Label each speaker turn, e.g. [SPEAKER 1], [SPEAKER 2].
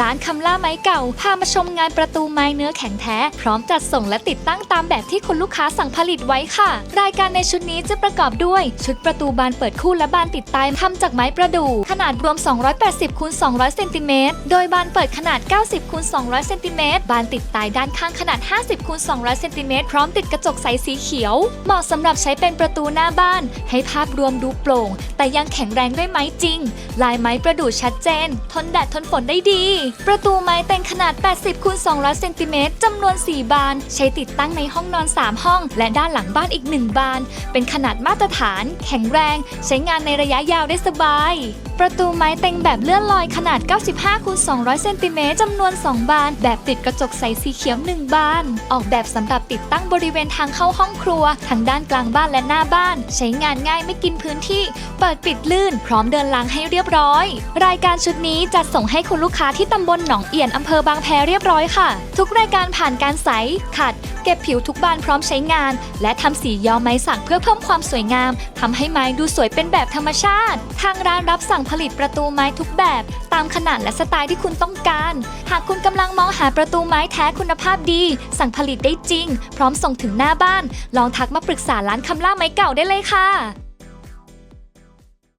[SPEAKER 1] ร้านคำล่าไม้เก่า พามาชมงานประตูไม้เนื้อแข็งแท้ พร้อมจัดส่งและติดตั้งตามแบบที่คุณลูกค้าสั่งผลิตไว้ค่ะ รายการในชุดนี้จะประกอบด้วย ชุดประตูบานเปิดคู่และบานติดตายทำจากไม้ประดู่ขนาดรวม 280คูณ200เซนติเมตรโดยบานเปิดขนาด 90คูณ200เซนติเมตรบานติดตายด้านข้างขนาด 50คูณ200เซนติเมตรพร้อมติดกระจกใสสีเขียว เหมาะสำหรับใช้เป็นประตูหน้าบ้าน ให้ภาพรวมดูโปร่ง แต่ยังแข็งแรงด้วยไม้จริง ลายไม้ประดู่ชัดเจน ทนแดดทนฝนได้ดีประตูไม้แต่งขนาด 80คูณ200เซนติเมตรจำนวน 4 บาน ใช้ติดตั้งในห้องนอน 3 ห้อง และด้านหลังบ้านอีก 1 บาน เป็นขนาดมาตรฐาน แข็งแรง ใช้งานในระยะยาวได้สบาย ประตูไม้เต็งแบบเลื่อนลอยขนาด 95คูณ200เซนติเมตรจำนวน 2 บาน แบบติดกระจกใสสีเขียว 1 บาน ออกแบบสำหรับติดตั้งบริเวณทางเข้าห้องครัว ทั้งด้านกลางบ้านและหน้าบ้าน ใช้งานง่ายไม่กินพื้นที่ เปิดปิดลื่น พร้อมเดินล้างให้เรียบร้อย รายการชุดนี้จัดส่งให้คุณลูกค้าที่ตำบลหนองเอี่ยนอำเภอบางแพเรียบร้อยค่ะ ทุกรายการผ่านการใสขัด เก็บผิวทุกบานพร้อมใช้งาน และทำสีย้อมไม้สักเพื่อเพิ่มความสวยงามทำให้ไม้ดูสวยเป็นแบบธรรมชาติ ทางร้านรับสั่งผลิตประตูไม้ทุกแบบ ตามขนาดและสไตล์ที่คุณต้องการ หากคุณกำลังมองหาประตูไม้แท้คุณภาพดี สั่งผลิตได้จริง พร้อมส่งถึงหน้าบ้าน ลองทักมาปรึกษาร้านคำล่าไม้เก่าได้เลยค่ะ